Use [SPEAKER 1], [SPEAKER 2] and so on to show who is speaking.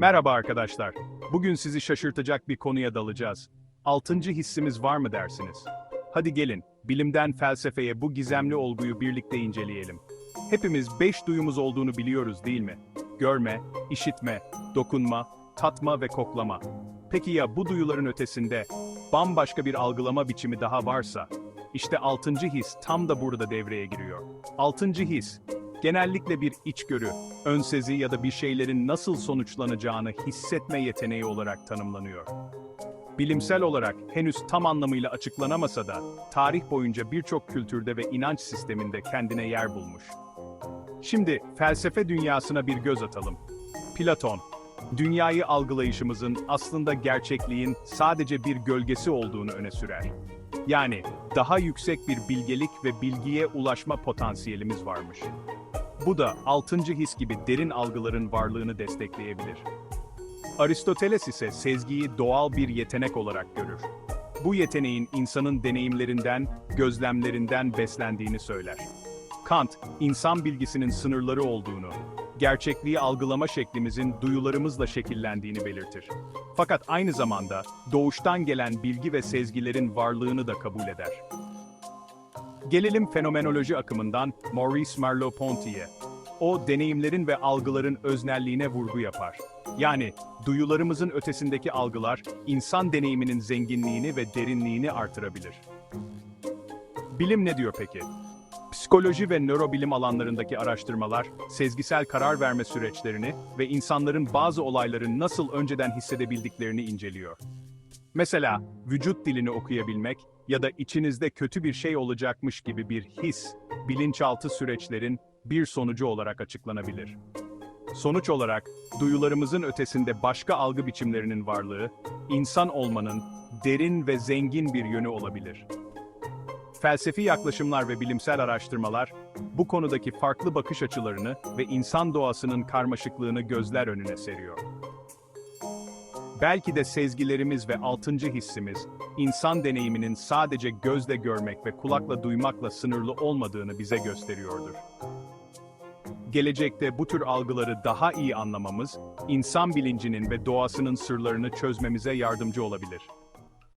[SPEAKER 1] Merhaba arkadaşlar. Bugün sizi şaşırtacak bir konuya dalacağız. Altıncı hissimiz var mı dersiniz? Hadi gelin, bilimden felsefeye bu gizemli olguyu birlikte inceleyelim. Hepimiz beş duyumuz olduğunu biliyoruz değil mi? Görme, işitme, dokunma, tatma ve koklama. Peki ya bu duyuların ötesinde bambaşka bir algılama biçimi daha varsa? İşte altıncı his tam da burada devreye giriyor. Altıncı his, genellikle bir içgörü, önsezi ya da bir şeylerin nasıl sonuçlanacağını hissetme yeteneği olarak tanımlanıyor. Bilimsel olarak henüz tam anlamıyla açıklanamasa da tarih boyunca birçok kültürde ve inanç sisteminde kendine yer bulmuş. Şimdi felsefe dünyasına bir göz atalım. Platon, dünyayı algılayışımızın aslında gerçekliğin sadece bir gölgesi olduğunu öne sürer. Yani daha yüksek bir bilgelik ve bilgiye ulaşma potansiyelimiz varmış. Bu da altıncı his gibi derin algıların varlığını destekleyebilir. Aristoteles ise sezgiyi doğal bir yetenek olarak görür. Bu yeteneğin insanın deneyimlerinden, gözlemlerinden beslendiğini söyler. Kant, insan bilgisinin sınırları olduğunu, gerçekliği algılama şeklimizin duyularımızla şekillendiğini belirtir. Fakat aynı zamanda doğuştan gelen bilgi ve sezgilerin varlığını da kabul eder. Gelelim fenomenoloji akımından Maurice Merleau-Ponty'ye. O, deneyimlerin ve algıların öznelliğine vurgu yapar. Yani, duyularımızın ötesindeki algılar, insan deneyiminin zenginliğini ve derinliğini artırabilir. Bilim ne diyor peki? Psikoloji ve nörobilim alanlarındaki araştırmalar, sezgisel karar verme süreçlerini ve insanların bazı olayları nasıl önceden hissedebildiklerini inceliyor. Mesela, vücut dilini okuyabilmek ya da içinizde kötü bir şey olacakmış gibi bir his, bilinçaltı süreçlerin bir sonucu olarak açıklanabilir. Sonuç olarak, duyularımızın ötesinde başka algı biçimlerinin varlığı, insan olmanın derin ve zengin bir yönü olabilir. Felsefi yaklaşımlar ve bilimsel araştırmalar, bu konudaki farklı bakış açılarını ve insan doğasının karmaşıklığını gözler önüne seriyor. Belki de sezgilerimiz ve altıncı hissimiz, insan deneyiminin sadece gözle görmek ve kulakla duymakla sınırlı olmadığını bize gösteriyordur. Gelecekte bu tür algıları daha iyi anlamamız, insan bilincinin ve doğasının sırlarını çözmemize yardımcı olabilir.